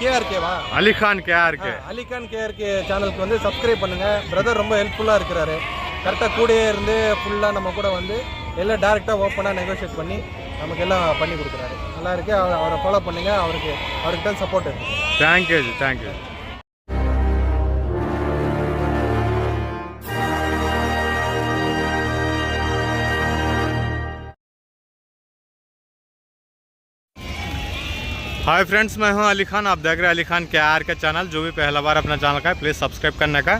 கேஆர்கேவா Alikhan KRK. Alikhan KRK சேனலுக்கு வந்து subscribe பண்ணுங்க. பிரதர் ரொம்ப ஹெல்ப்ஃபுல்லாக இருக்கிறாரு. கரெக்டாக கூடயே இருந்து ஃபுல்லாக நம்ம கூட வந்து எல்லாம் டேரெக்டாக ஓப்பனாக நெகோஷியேட் பண்ணி நமக்கு எல்லாம் பண்ணி கொடுக்குறாரு. நல்லா இருக்கு. அவ- அவரை ஃபாலோ பண்ணுங்க. அவருக்கு அவருக்கு தான் சப்போர்ட் இருக்கு தேங்க்யூ தேங்க்யூ हाय फ्रेंड्स मैं हूं अली खान आप देख रहे हैं अली खान के आर का ఛానల్ जो भी पहला बार अपना ఛానల్ का ప్లీజ్ సబ్స్క్రైబ్ करने का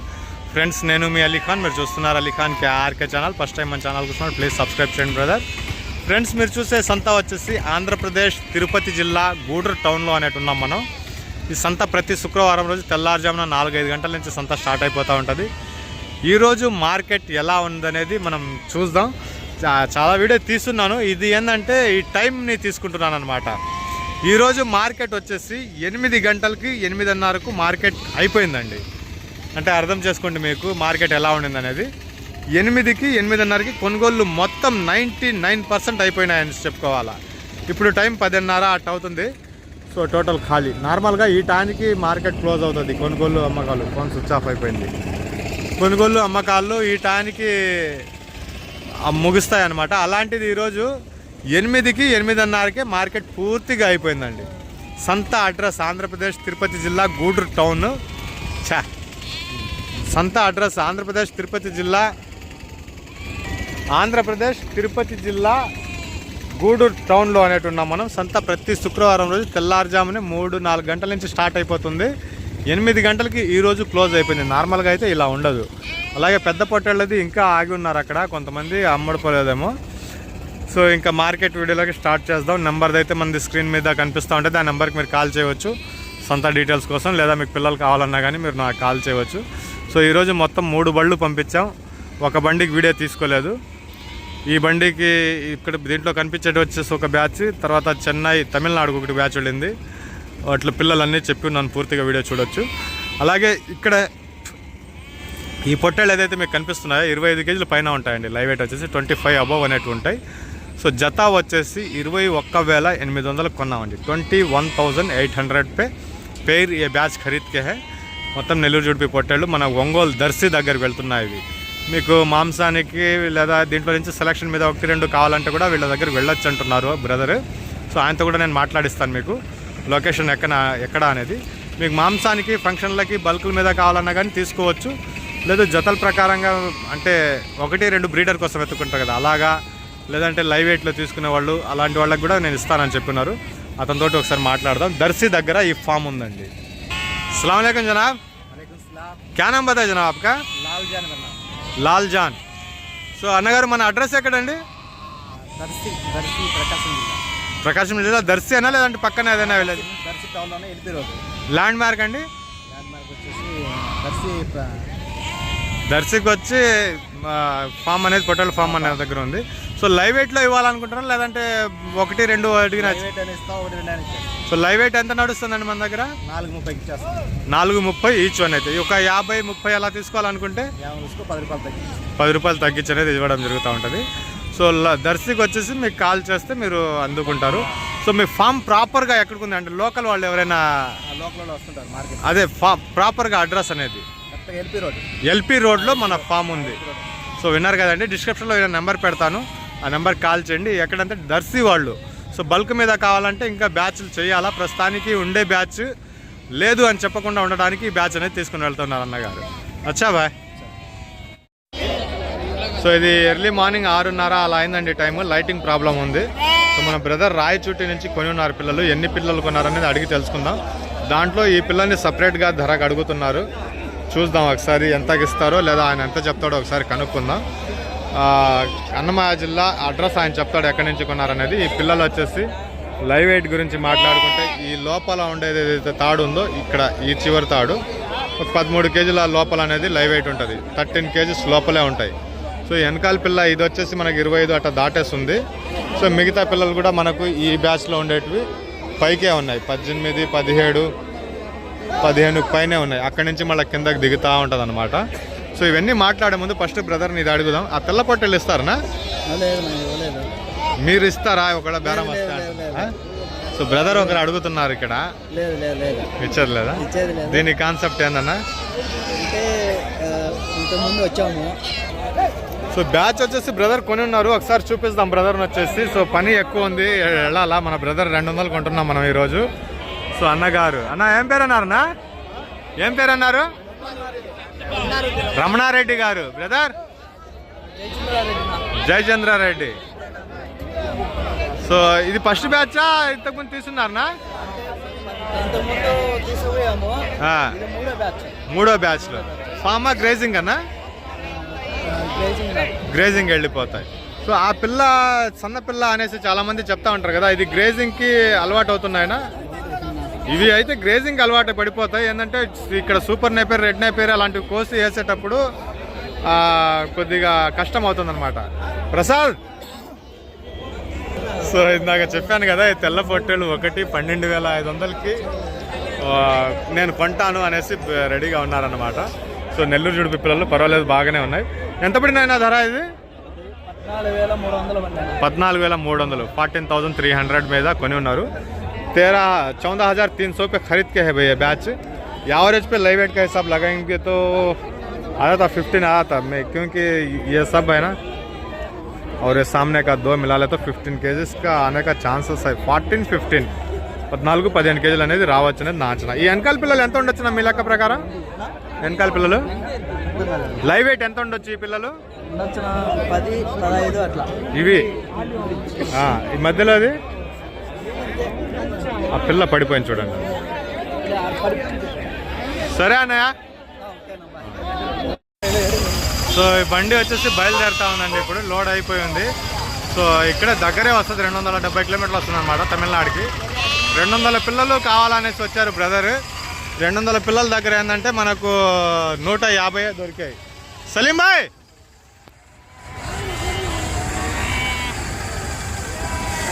ఫ్రెండ్స్ నేను మీ అలీ ఖాన్ మీరు చూస్తున్నారు Ali Khan K RK channel first time మన ఛానల్ చూస్తున్నారు ప్లీజ్ సబ్స్క్రైబ్ చేయండి బ్రదర్ ఫ్రెండ్స్ మీరు చూసే సంత వచ్చేసి ఆంధ్రప్రదేశ్ తిరుపతి జిల్లా గూడూరు టౌన్లో అనేటు ఉన్నాం మనం ఈ సంత ప్రతి శుక్రవారం రోజు తెల్లారుజామున నాలుగైదు గంటల నుంచి సంత స్టార్ట్ అయిపోతూ ఉంటుంది ఈరోజు మార్కెట్ ఎలా ఉందనేది మనం చూద్దాం చా- చాలా వీడియో తీస్తున్నాను ఇది ఏంటంటే ఈ టైంని తీసుకుంటున్నాను అనమాట ఈరోజు మార్కెట్ వచ్చేసి ఎనిమిది గంటలకి ఎనిమిదిన్నరకు మార్కెట్ అయిపోయిందండి. అంటే అర్థం చేసుకోండి మీకు మార్కెట్ ఎలా ఉండింది అనేది ఎనిమిదికి ఎనిమిదిన్నరకి కొనుగోళ్ళు మొత్తం నైంటీ నైన్ పర్సెంట్ అయిపోయినాయని చెప్పుకోవాలా. ఇప్పుడు టైం పదిన్నర అట్ అవుతుంది. సో టోటల్ ఖాళీ. నార్మల్గా ఈ టైంకి మార్కెట్ క్లోజ్ అవుతుంది. కొనుగోళ్ళు అమ్మకాలు ఫోన్ స్విచ్ ఆఫ్ అయిపోయింది. కొనుగోళ్ళు అమ్మకాలు ఈ టైంకి ముగుస్తాయి అనమాట అలాంటిది ఈరోజు ఎనిమిదికి ఎనిమిదిన్నరకే మార్కెట్ పూర్తిగా అయిపోయిందండి. సంత అడ్రస్ ఆంధ్రప్రదేశ్ తిరుపతి జిల్లా గూడూరు టౌన్. చా సంత అడ్రస్ ఆంధ్రప్రదేశ్ తిరుపతి జిల్లా ఆంధ్రప్రదేశ్ తిరుపతి జిల్లా గూడూరు టౌన్లో అనేటు ఉన్నాం మనం. సంత ప్రతి శుక్రవారం రోజు తెల్లారుజామునే మూడు నాలుగు గంటల నుంచి స్టార్ట్ అయిపోతుంది. ఎనిమిది గంటలకి ఈరోజు క్లోజ్ అయిపోయింది. నార్మల్గా అయితే ఇలా ఉండదు. అలాగే పెద్ద పొట్టేళ్ళది ఇంకా ఆగి ఉన్నారు అక్కడ. కొంతమంది అమ్మడిపోలేదేమో. సో ఇంకా మార్కెట్ వీడియోలోకి స్టార్ట్ చేద్దాం. నెంబర్ది అయితే మనది స్క్రీన్ మీద కనిపిస్తూ ఉంటుంది ఆ నెంబర్కి మీరు కాల్ చేయవచ్చు. సొంత డీటెయిల్స్ కోసం లేదా మీకు పిల్లలు కావాలన్నా కానీ మీరు నాకు కాల్ చేయవచ్చు. సో ఈరోజు మొత్తం మూడు బళ్ళు పంపించాం. ఒక బండికి వీడియో తీసుకోలేదు. ఈ బండికి ఇక్కడ దీంట్లో కనిపించేటి వచ్చేసి ఒక బ్యాచ్ తర్వాత చెన్నై తమిళనాడుకు ఒకటి బ్యాచ్ వెళ్ళింది. అట్లా పిల్లలన్నీ చెప్పి నన్ను పూర్తిగా వీడియో చూడొచ్చు. అలాగే ఇక్కడ ఈ పొట్టేళ్ళు ఏదైతే మీకు కనిపిస్తున్నాయో ఇరవై ఐదు కేజీల పైన ఉంటాయండి. లైవ్ వెయిట్ వచ్చేసి ట్వంటీ ఫైవ్ అబవ్ అనేటివి ఉంటాయి. సో జత వచ్చేసి ఇరవై ఒక్క వేల ఎనిమిది వందలకు కొన్నామండి. Twenty one thousand eight hundred pay పేర్ ఏ బ్యాచ్ ఖరీద్కే హే. మొత్తం నెల్లూరు జుడిపి పొట్టేళ్ళు మన ఒంగోలు దర్శి దగ్గరికి వెళ్తున్నాయి ఇవి. మీకు మాంసానికి లేదా దీంట్లో నుంచి సెలక్షన్ మీద ఒకటి రెండు కావాలంటే కూడా వీళ్ళ దగ్గర వెళ్ళొచ్చు అంటున్నారు బ్రదర్. సో ఆయనతో కూడా నేను మాట్లాడిస్తాను మీకు. లొకేషన్ ఎక్కడ ఎక్కడ అనేది. మీకు మాంసానికి ఫంక్షన్లకి బల్కుల మీద కావాలన్నా కానీ తీసుకోవచ్చు. లేదు జతల ప్రకారంగా అంటే ఒకటి రెండు బ్రీడర్ కోసం వెతుక్కుంటారు కదా అలాగా లేదంటే లైవ్ వెయిట్లో తీసుకునే వాళ్ళు అలాంటి వాళ్ళకి కూడా నేను ఇస్తానని చెప్పినారు. అతనితో ఒకసారి మాట్లాడదాం. దర్శి దగ్గర ఈ ఫామ్ ఉందండి. అస్సలం జనాబ్. క్యా నామ్ బతా జనాబ్ ఆప్కా? లాల్ జాన్ కన్నా లాల్ జాన్. సో అన్నగారు మన అడ్రస్ ఎక్కడండి? దర్శి దర్శి ప్రకాశం జిల్లా. దర్శి అనా లేదంటే పక్కన ఏదైనా వెళ్ళేది? ల్యాండ్ మార్క్ అండి? దర్శికి వచ్చి ఫామ్ అనేది పొట్టల ఫామ్ అనే దగ్గర ఉంది. సో లైవ్ వెయిట్లో ఇవ్వాలనుకుంటున్నారా? లేదంటే ఒకటి రెండు అడిగిన సో లైవ్ వెయిట్ ఎంత నడుస్తుందండి మన దగ్గర? నాలుగు ఇచ్చేస్తాం. నాలుగు ముప్పై ఈచ్ వన్ అయితే. ఒక యాభై ముప్పై అలా తీసుకోవాలనుకుంటే పది రూపాయలు తగ్గించి అనేది ఇవ్వడం జరుగుతూ ఉంటుంది. సో దర్శికి వచ్చేసి మీకు కాల్ చేస్తే మీరు అందుకుంటారు. సో మీ ఫామ్ ప్రాపర్గా ఎక్కడికి ఉంది అంటే లోకల్ వాళ్ళు ఎవరైనా అదే ఫా ప్రాపర్గా అడ్రస్ అనేది. LP road. ఎల్పి రోడ్లో మన ఫామ్ ఉంది. సో విన్నారు కదండి డిస్క్రిప్షన్లో నెంబర్ పెడతాను. ఆ నెంబర్ కాల్ చేయండి. ఎక్కడంటే దర్శి వాళ్ళు. సో బల్క్ మీద కావాలంటే ఇంకా బ్యాచ్లు చేయాలా? ప్రస్తుతానికి ఉండే బ్యాచ్ లేదు అని చెప్పకుండా ఉండడానికి ఈ బ్యాచ్ అనేది తీసుకుని వెళ్తున్నారు అన్నగారు. అచ్చా బాయ్. సో ఇది ఎర్లీ మార్నింగ్ ఆరున్నర అలా అయిందండి టైం లైటింగ్ ప్రాబ్లం ఉంది. సో మన బ్రదర్ రాయచూటి నుంచి కొని ఉన్నారు పిల్లలు. ఎన్ని పిల్లలు కొన్నారనేది అడిగి తెలుసుకుందాం. దాంట్లో ఈ పిల్లల్ని సపరేట్గా ధరకు అడుగుతున్నారు. చూద్దాం ఒకసారి ఎంతకి ఇస్తారో లేదా ఆయన ఎంత చెప్తాడో ఒకసారి కనుక్కుందాం. అన్నమయ్య జిల్లా అడ్రస్ ఆయన చెప్తాడు ఎక్కడి నుంచి కొన్నారనేది. ఈ పిల్లలు వచ్చేసి లైవ్ వెయిట్ గురించి మాట్లాడుకుంటే ఈ లోపల ఉండేది ఏదైతే తాడు ఉందో ఇక్కడ ఈ చివరి తాడు ఒక పదమూడు కేజీల లోపల అనేది లైవ్ ఎయిట్ ఉంటుంది. థర్టీన్ కేజీస్ లోపలే ఉంటాయి. సో వెనకాల పిల్ల ఇది వచ్చేసి మనకి ఇరవై ఐదు అట్లా దాటేస్తుంది. సో మిగతా పిల్లలు కూడా మనకు ఈ బ్యాచ్లో ఉండేటివి పైకే ఉన్నాయి. పద్దెనిమిది పదిహేడు పదిహేను పైనే ఉన్నాయి. అక్కడి నుంచి మళ్ళీ కిందకి దిగుతూ ఉంటుంది సో ఇవన్నీ మాట్లాడే ముందు ఫస్ట్ బ్రదర్ని ఇది అడుగుదాం. ఆ తెల్ల పొట్టెలు ఇస్తారనా? మీరు ఇస్తారా? ఒకవేళ బేరం వస్తా? సో బ్రదర్ ఒకరు అడుగుతున్నారు ఇక్కడ. లేదు లేదు ఇచ్చేది దీని కాన్సెప్ట్ ఏందన్నా? వచ్చాము. సో బ్యాచ్ వచ్చేసి బ్రదర్ కొని ఉన్నారు ఒకసారి చూపిస్తాం బ్రదర్ వచ్చేసి. సో పని ఎక్కువ ఉంది. వెళ్ళాలా? మన బ్రదర్ రెండు వందలు కొంటున్నాం మనం ఈరోజు. సో అన్నగారు. అన్న ఏం పేరు అన్నారన్నా? ఏం పేరు అన్నారు? రమణారెడ్డి గారు. బ్రదర్ జయచంద్రారెడ్డి సో ఇది ఫస్ట్ బ్యాచా ఇంతకుముందు తీసున్నారనా మూడో బ్యాచ్ మూడో బ్యాచ్లో ఫామా గ్రేజింగ్ అన్నా గ్రేజింగ్ గ్రేజింగ్ వెళ్ళిపోతాయి. సో ఆ పిల్ల సన్న పిల్ల అనేసి చాలా మంది చెప్తా ఉంటారు కదా ఇది గ్రేజింగ్కి అలవాటు అవుతున్నాయనా? ఇవి అయితే గ్రేజింగ్ అలవాటు పడిపోతాయి. ఏంటంటే ఇక్కడ సూపర్ నేపేర్ రెడ్ నేపేర్ అలాంటివి కోసి వేసేటప్పుడు కొద్దిగా కష్టం అవుతుందన్నమాట ప్రసాద్! సో ఇందాక చెప్పాను కదా ఈ తెల్ల పొట్టేలు ఒకటి పన్నెండు వేల ఐదు వందలకి నేను కొంటాను అనేసి రెడీగా ఉన్నారన్నమాట. సో నెల్లూరు జుడిపి పిల్లలు పర్వాలేదు బాగానే ఉన్నాయి. ఎంత పడినాయినా ధర ఇది? పద్నాలుగు వేల మూడు వందలు పడ్డాను పద్నాలుగు వేల మూడు వందలు. ఫార్టీన్ థౌసండ్ త్రీ హండ్రెడ్ మీద కొని ఉన్నారు. तेरह चौदह हज़ार तीन सौ पे खरीद के है भैया बैच एवरेज पे लाइव वेट का हिसाब लगाएंगे तो आया था फिफ्टीन आया था मैं क्योंकि ये सब है ना और ये सामने का दो मिला ले तो ఫిఫ్టీన్ కేజీస్ का आने का ఛాన్సెస్ है ఫార్టీన్ ఫిఫ్టీన్ పద్నాలుగు పదిహేను కేజీలు అనేది రావచ్చు అనేది నా అంచనా ఈ వెనకాల పిల్లలు ఎంత ఉండొచ్చు మీ లెక్క ప్రకారం వెనకాల పిల్లలు లైవ్ వెయిట్ ఎంత ఉండొచ్చు ఈ పిల్లలు ఉండొచ్చిన పది పదహైదు అట్లా ఇవి ఆ, ఈ మధ్యలో అది ఆ పిల్ల పడిపోయింది చూడండి. సరే అన్నయ్య. సో ఈ బండి వచ్చేసి బయలుదేరుతా ఉందండి ఇప్పుడు లోడ్ అయిపోయి ఉంది. సో ఇక్కడే దగ్గరే వస్తుంది రెండు వందల డెబ్బై కిలోమీటర్లు వస్తుంది అనమాట తమిళనాడుకి. రెండు వందల పిల్లలు కావాలనేసి వచ్చారు బ్రదర్. రెండు వందల పిల్లల దగ్గర ఏంటంటే మనకు నూట యాభై దొరికాయి. సలీం బాయ్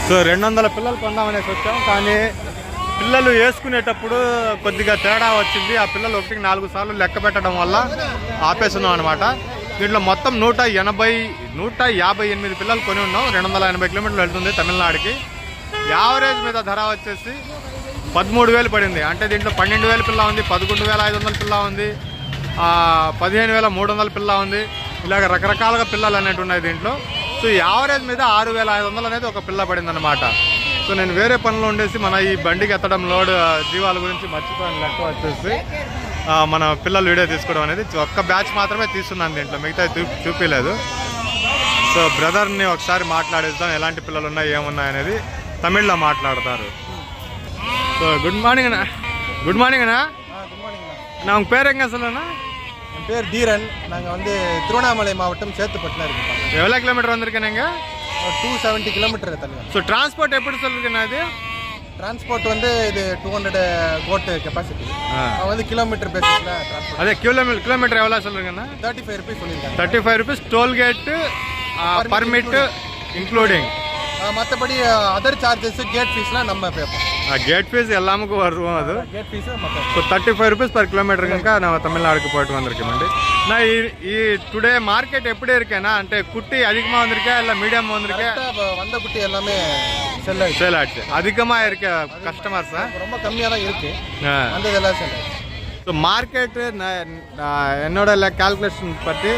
సో రెండు వందల పిల్లలు కొందామనేసి వచ్చాం. కానీ పిల్లలు వేసుకునేటప్పుడు కొద్దిగా తేడా వచ్చింది. ఆ పిల్లలు ఒకటికి నాలుగు సార్లు లెక్క పెట్టడం వల్ల ఆపేస్తున్నాం అనమాట దీంట్లో మొత్తం నూట ఎనభై నూట యాభై ఎనిమిది పిల్లలు కొని ఉన్నాం. రెండు వందల ఎనభై కిలోమీటర్లు వెళ్తుంది తమిళనాడుకి. యావరేజ్ మీద ధర వచ్చేసి పదమూడు వేలు పడింది. అంటే దీంట్లో పన్నెండు వేల పిల్ల ఉంది పదకొండు వేల ఐదు వందల పిల్ల ఉంది పదిహేను వేల మూడు వందల పిల్ల ఉంది. ఇలాగ రకరకాలుగా పిల్లలు అనేవి ఉన్నాయి దీంట్లో. సో యావరేజ్ మీద ఆరు వేల ఐదు వందలు అనేది ఒక పిల్ల పడింది అనమాట సో నేను వేరే పనులు ఉండేసి మన ఈ బండికి ఎత్తడం లోడ్ జీవాల గురించి మర్చిపోయాను. లెక్క వచ్చేసి మన పిల్లలు వీడియో తీసుకోవడం అనేది ఒక్క బ్యాచ్ మాత్రమే తీస్తున్నాను దీంట్లో మిగతా చూపించలేదు సో బ్రదర్ని ఒకసారి మాట్లాడేద్దాం ఎలాంటి పిల్లలు ఉన్నాయి ఏమున్నాయి అనేది తమిళ్ళో మాట్లాడతారు. సో గుడ్ మార్నింగ్ అన్నా. గుడ్ మార్నింగ్ అన్న. నా பேர் எங்கே சொல்லண்ணா పేరు பேர் தீரன் நாங்கள் வந்து திருவண்ணாமலை తిరువణామలై మావటం இருக்கோம் எவ்வளோ కిలోమీటర్ வந்திருக்கேன் நீங்கள் டூ செவன்ட்டி கிலோமீட்டர் தள்ளி ஸோ டிரான்ஸ்போர்ட் எப்படி சொல்லிருக்கேண்ணா இது? டிரான்ஸ்போர்ட் வந்து இது டூ ஹண்ட்ரட் கோட் கெப்பாசிட்டி. அவன் வந்து கிலோமீட்டர் டிரான்ஸ்போர்ட் அதே கிலோமீட்டர் கிலோமீட்டர் எவ்வளோ சொல்லிருக்கேண்ணா தேர்ட்டி ஃபைவ் ருபீஸ் சொல்லியிருக்காங்க thirty five rupees tollgate permit including மற்றபடி அதர் சார்ஜஸ் கேட் ஃபீஸ்லாம் நம்ம பேப்போம் கேட் ஃபீஸ் எல்லாமுக்கும் வருவோம் அது gate thirty five rupees per rupees per kilometre ಕనుక ನಾವು தமிழ்நாடுக்கு போயிட்டு வந்திருக்கோம் நா ಈ டுடே மார்க்கெட் எப்படி இருக்கேன்னா అంటే குட்டி அதிகமாக வந்திருக்கேன் இல்லை மீடியம் வந்திருக்கா வந்த குட்டி எல்லாமே செல் ஆயிடுச்சு செல் ஆயிடுச்சு அதிகமா இருக்க கஸ்டமர்ஸ் ரொம்ப கம்மியாக தான் இருக்கு அந்த இதெல்லாம் செல் ஸோ மார்க்கெட்டு என்னோட கால்குலேஷன் பற்றி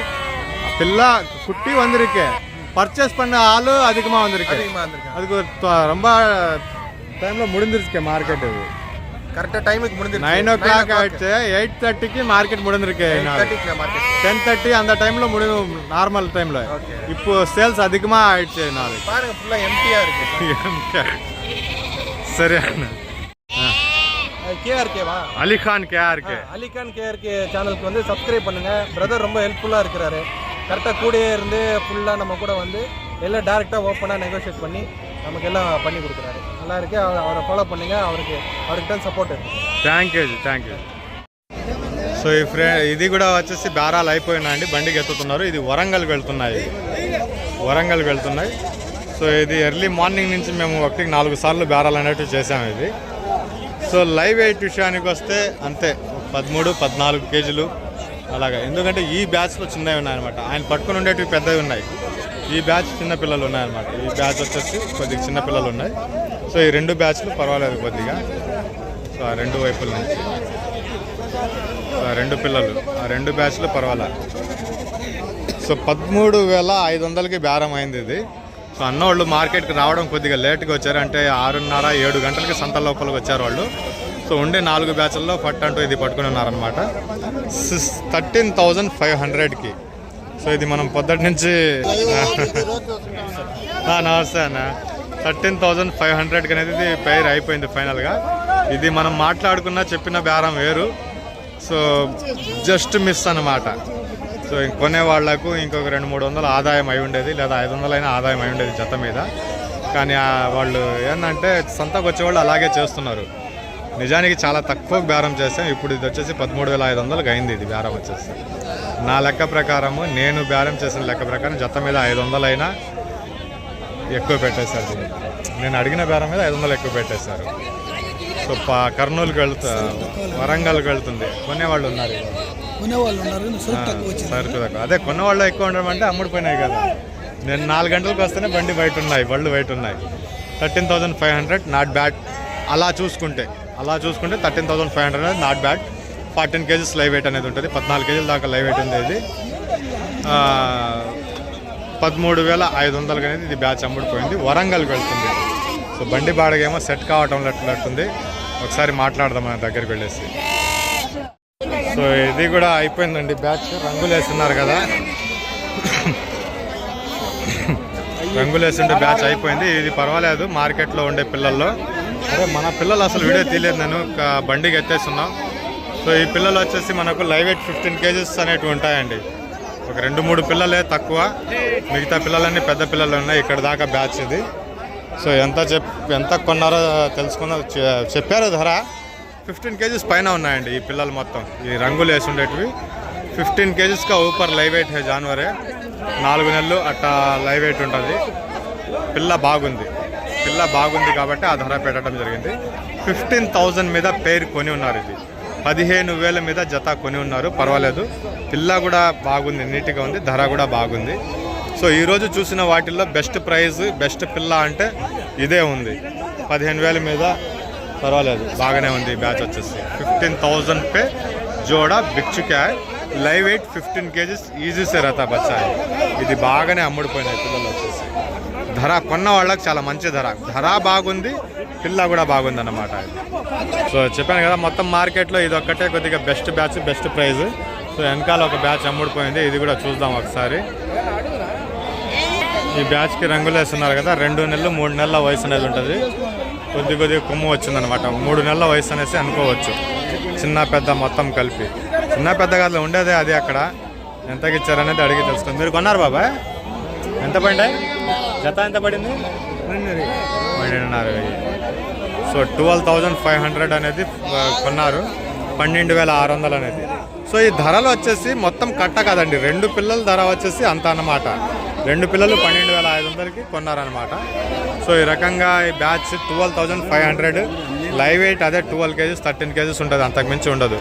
ஃபுல்லாக குட்டி வந்திருக்கு பர்ச்சேஸ் பண்ண ஆளும் அதிகமாக வந்திருக்கு அதுக்கு ரொம்ப டைமில் முடிஞ்சிருச்சு மார்க்கெட் இது. கரெக்டாக டைமுக்கு முடிஞ்சிருச்சு. நைன் ஓ கிளாக் ஆயிடுச்சு. எயிட் தேர்ட்டிக்கு மார்க்கெட் முடிஞ்சிருக்கு டென் தேர்ட்டி அந்த டைமில் முடியும் நார்மல் டைமில் இப்போ சேல்ஸ் அதிகமாக ஆயிடுச்சு நாளைக்கு பாருங்க ஃபுல்லாக எம்டியாக இருக்கு. சரி அண்ணா. கேஆர்கேவா அலிகான் கேஆருக்கு அலிகான் கேஆர்கே சேனலுக்கு வந்து சப்ஸ்கிரைப் பண்ணுங்க. பிரதர் ரொம்ப ஹெல்ப்ஃபுல்லாக இருக்கிறாரு. கரெக்டாக கூடயே இருந்து ஃபுல்லாக நம்ம கூட வந்து எல்லாம் டேரெக்டாக ஓப்பனாக நெகோஷியேட் பண்ணி நமக்கு எல்லாம் பண்ணி கொடுக்குறாரு நல்லா இருக்கு அவ- அவரை ஃபாலோ பண்ணுங்க அவருக்கு அவருக்கு தான் சப்போர்ட் இருக்கு thank you thank you so ఈ ఫ్రే ఇది కూడా వచ్చేసి బేరాలు అయిపోయినాయండి బండికి ఎత్తుతున్నారు ఇది వరంగల్ వెళ్తున్నాయి వరంగల్ వెళ్తున్నాయి సో ఇది ఎర్లీ మార్నింగ్ నుంచి మేము ఒకటికి నాలుగు సార్లు బేరాలు అనేటివి చేసాము ఇది సో లైవ్ వెయిట్ విషయానికి వస్తే అంతే పదమూడు పద్నాలుగు కేజీలు అలాగా ఎందుకంటే ఈ బ్యాచ్లో చిన్నవి ఉన్నాయన్నమాట ఆయన పట్టుకుని ఉండేటివి పెద్దవి ఉన్నాయి ఈ బ్యాచ్ చిన్నపిల్లలు ఉన్నాయన్నమాట. ఈ బ్యాచ్ వచ్చేసి కొద్దిగా చిన్నపిల్లలు ఉన్నాయి. సో ఈ రెండు బ్యాచ్లు పర్వాలేదు కొద్దిగా. సో ఆ రెండు వైపుల నుంచి. సో ఆ రెండు పిల్లలు ఆ రెండు బ్యాచ్లు పర్వాలేదు సో పదమూడు వేల ఐదు వందలకి బేరం అయింది ఇది. సో అన్నోళ్ళు మార్కెట్కి రావడం కొద్దిగా లేట్గా వచ్చారు. అంటే ఆరున్నర ఏడు గంటలకి సంత లోపలికి వచ్చారు వాళ్ళు. సో ఉండే నాలుగు బ్యాచ్ల్లో ఫట్ అంటూ ఇది పట్టుకుని ఉన్నారనమాట థర్టీన్ థౌజండ్ ఫైవ్ హండ్రెడ్కి. సో ఇది మనం పొద్దుటి నుంచి నమస్తే అన్న. థర్టీన్ థౌజండ్ ఫైవ్ హండ్రెడ్కి అనేది ఇది పేరు అయిపోయింది ఫైనల్గా ఇది మనం మాట్లాడుకున్న చెప్పిన బేరం వేరు. సో జస్ట్ మిస్ అన్నమాట. సో కొనే వాళ్ళకు ఇంకొక రెండు మూడు వందలు ఆదాయం అయి ఉండేది లేదా ఐదు వందలైనా ఆదాయం అయి ఉండేది జత మీద. కానీ వాళ్ళు ఏంటంటే సంతకు వచ్చేవాళ్ళు అలాగే చేస్తున్నారు. నిజానికి చాలా తక్కువ బేరం చేసాం ఇప్పుడు ఇది వచ్చేసి పదమూడు వేల ఐదు వందలకు అయింది ఇది బేరం వచ్చేసి. నా లెక్క ప్రకారము నేను బేరం చేసిన లెక్క ప్రకారం జత మీద ఐదు వందలైనా ఎక్కువ పెట్టేశారు నేను అడిగిన బేరం మీద ఐదు వందలు ఎక్కువ పెట్టేశారు. సో పా కర్నూలుకి వెళ్తా వరంగల్కి వెళ్తుంది. కొనేవాళ్ళు ఉన్నారు సరుకు తక్కువ అదే కొన్నవాళ్ళు ఎక్కువ ఉండడం అంటే అమ్ముడిపోయినాయి కదా. నేను నాలుగు గంటలకు వస్తేనే బండి బయట ఉన్నాయి బళ్ళు బయట ఉన్నాయి. Thirteen thousand five hundred not bad. అలా చూసుకుంటే. అలా చూసుకుంటే థర్టీన్ థౌసండ్ ఫైవ్ హండ్రెడ్ అనేది not bad. Fourteen kgs live weight అనేది ఉంటుంది. పద్నాలుగు కేజీల దాకా లైవ్ వెయిట్ ఉంది ఇది. పదమూడు వేల ఐదు వందలకి అనేది ఇది బ్యాచ్ అమ్ముడిపోయింది వరంగల్కి వెళ్తుంది. సో బండి బాడగేమో సెట్ కావటం లట్టుంది. ఒకసారి మాట్లాడదాం మన దగ్గరికి వెళ్ళేసి. సో ఇది కూడా అయిపోయిందండి బ్యాచ్. రంగులు వేస్తున్నారు కదా. రంగులు వేస్తుంటే బ్యాచ్ అయిపోయింది. ఇది పర్వాలేదు. మార్కెట్లో ఉండే పిల్లల్లో. అరే మన పిల్లలు అసలు వీడియో తీయలేదు నేను. బండికి ఎత్తేస్తున్నాం. సో ఈ పిల్లలు వచ్చేసి మనకు లైవ్ ఎయిట్ ఫిఫ్టీన్ కేజెస్ అనేటివి ఉంటాయండి. ఒక రెండు మూడు పిల్లలే తక్కువ. మిగతా పిల్లలన్నీ పెద్ద పిల్లలు ఉన్నాయి. ఇక్కడ దాకా బ్యాచ్ ఇది. సో ఎంత చెప్ ఎంత కొన్నారో తెలుసుకున్నా చెప్పారు ధర. ఫిఫ్టీన్ కేజీస్ పైన ఉన్నాయండి ఈ పిల్లలు మొత్తం. ఈ రంగులు వేసి ఉండేటివి. ఫిఫ్టీన్ కేజీస్గా ఊపర్ లైవ్ ఎయిట్ హే జాన్వరే. నాలుగు నెలలు అట్టా లైవ్ ఎయిట్ ఉంటుంది. పిల్ల బాగుంది. పిల్ల బాగుంది కాబట్టి ఆ ధర పెట్టడం జరిగింది. ఫిఫ్టీన్ థౌజండ్ మీద పేరు కొని ఉన్నారు ఇది. పదిహేను వేల మీద జత కొని ఉన్నారు. పర్వాలేదు. పిల్ల కూడా బాగుంది నీట్గా ఉంది ధర కూడా బాగుంది. సో ఈరోజు చూసిన వాటిల్లో బెస్ట్ ప్రైజ్ బెస్ట్ పిల్ల అంటే ఇదే ఉంది. పదిహేను వేల మీద పర్వాలేదు. బాగానే ఉంది ఈ బ్యాచ్ వచ్చేసి. ఫిఫ్టీన్ థౌజండ్ పే జోడా బిచ్చుకా live weight fifteen kgs easy సే రతా బచ్చాయి ఇది బాగానే అమ్ముడిపోయినాయి పిల్లలు వచ్చేసి. ధర కొన్న వాళ్ళకి చాలా మంచి ధర. ధర బాగుంది పిల్ల కూడా బాగుంది అన్నమాట సో చెప్పాను కదా మొత్తం మార్కెట్లో ఇది ఒక్కటే కొద్దిగా best batch best price so వెనకాల ఒక బ్యాచ్ అమ్ముడిపోయింది ఇది కూడా చూద్దాం ఒకసారి. ఈ బ్యాచ్కి రంగులు వేస్తున్నారు కదా రెండు నెలలు మూడు నెలల వయసు అనేది ఉంటుంది. కొద్ది కొద్దిగా కొమ్ము వచ్చిందనమాట మూడు నెలల వయసు అనేసి అనుకోవచ్చు. చిన్న పెద్ద మొత్తం కలిపి. చిన్న పెద్ద కాదు ఉండేదే అది అక్కడ. ఎంతకి ఇచ్చారనేది అడిగి తెలుసుకుంది. మీరు కొన్నారు బాబాయ్? ఎంత పండి జత ఎంత పడింది? పన్నెండున్నర. వెయ్యి so twelve thousand five hundred అనేది కొన్నారు. పన్నెండు వేల ఆరు వందలు అనేది. సో ఈ ధరలు వచ్చేసి మొత్తం కట్ట కదండి. రెండు పిల్లల ధర వచ్చేసి అంత అన్నమాట. రెండు పిల్లలు పన్నెండు వేల ఐదు వందలకి కొన్నారనమాట సో ఈ రకంగా ఈ batch twelve thousand five hundred. Live weight అదే ట్వెల్వ్ కేజీస్ థర్టీన్ కేజీస్ ఉంటుంది. అంతకు మించి ఉండదు.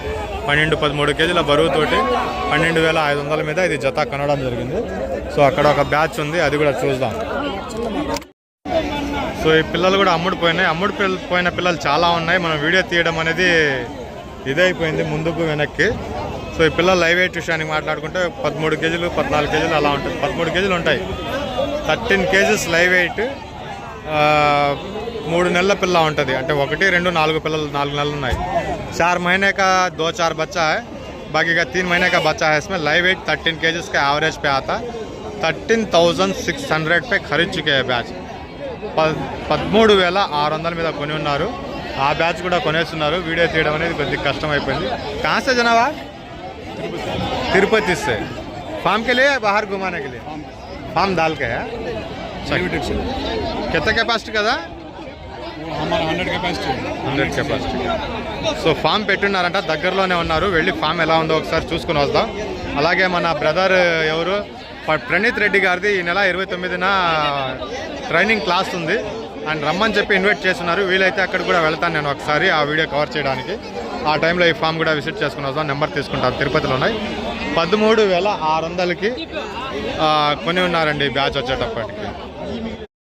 పన్నెండు పదమూడు కేజీల బరువుతోటి పన్నెండు వేల ఐదు వందల మీద ఇది జత కొనడం జరిగింది. సో అక్కడ ఒక బ్యాచ్ ఉంది. అది కూడా చూద్దాం. సో ఈ పిల్లలు కూడా అమ్ముడిపోయినాయి అమ్ముడు పిల్ల- పోయిన పిల్లలు చాలా ఉన్నాయి మనం వీడియో తీయడం అనేది ఇదైపోయింది ముందుకు వెనక్కి సో ఈ పిల్లలు లైవ్ వెయిట్ విషయానికి మాట్లాడుకుంటే పదమూడు కేజీలు పద్నాలుగు కేజీలు అలా ఉంటాయి పదమూడు కేజీలు ఉంటాయి థర్టీన్ కేజీస్ లైవ్ వెయిట్ మూడు నెలల పిల్ల ఉంటుంది అంటే ఒకటి రెండు నాలుగు పిల్లలు నాలుగు నెలలు ఉన్నాయి चार महीने का दो चार बच्चा है बाकी का तीन महीने का बच्चा है इसमें लाइव वेट थर्टीन केजेस का एवरेज पे आता थर्टीन थाउजेंड सिक्स हंड्रेड पे खरीद चुके हैं బ్యాచ్ పదమూడు వేల ఆరు వందల మీద కొని ఉన్నారు ఆ బ్యాచ్ కూడా కొనేస్తున్నారు వీడియో తీయడం అనేది కొద్దిగా కష్టం అయిపోయింది కాసే జనావా तिरुपति से फार्म के लिए या बाहर घुमाने के लिए फार्म डाल के है कितना कैपेसिटी కదా हमारा hundred capacity hundred capacity so farm పెట్టున్నారంట దగ్గరలోనే ఉన్నారు వెళ్ళి ఫామ్ ఎలా ఉందో ఒకసారి చూసుకుని వద్దాం అలాగే మన బ్రదర్ ఎవరు ప- ప్రణీత్ రెడ్డి గారిది ఈ నెల ఇరవై తొమ్మిదిన ట్రైనింగ్ క్లాస్ ఉంది. అండ్ రమ్మని చెప్పి ఇన్వైట్ చేస్తున్నారు. వీలైతే అక్కడ కూడా వెళ్తాను నేను ఒకసారి ఆ వీడియో కవర్ చేయడానికి. ఆ టైంలో ఈ ఫామ్ కూడా విజిట్ చేసుకుని నెంబర్ తీసుకుంటాను. తిరుపతిలో ఉన్నాయి. పదమూడు వేల ఆరు వందలకి కొన్ని కొని ఉన్నారండి బ్యాచ్ వచ్చేటప్పటికి.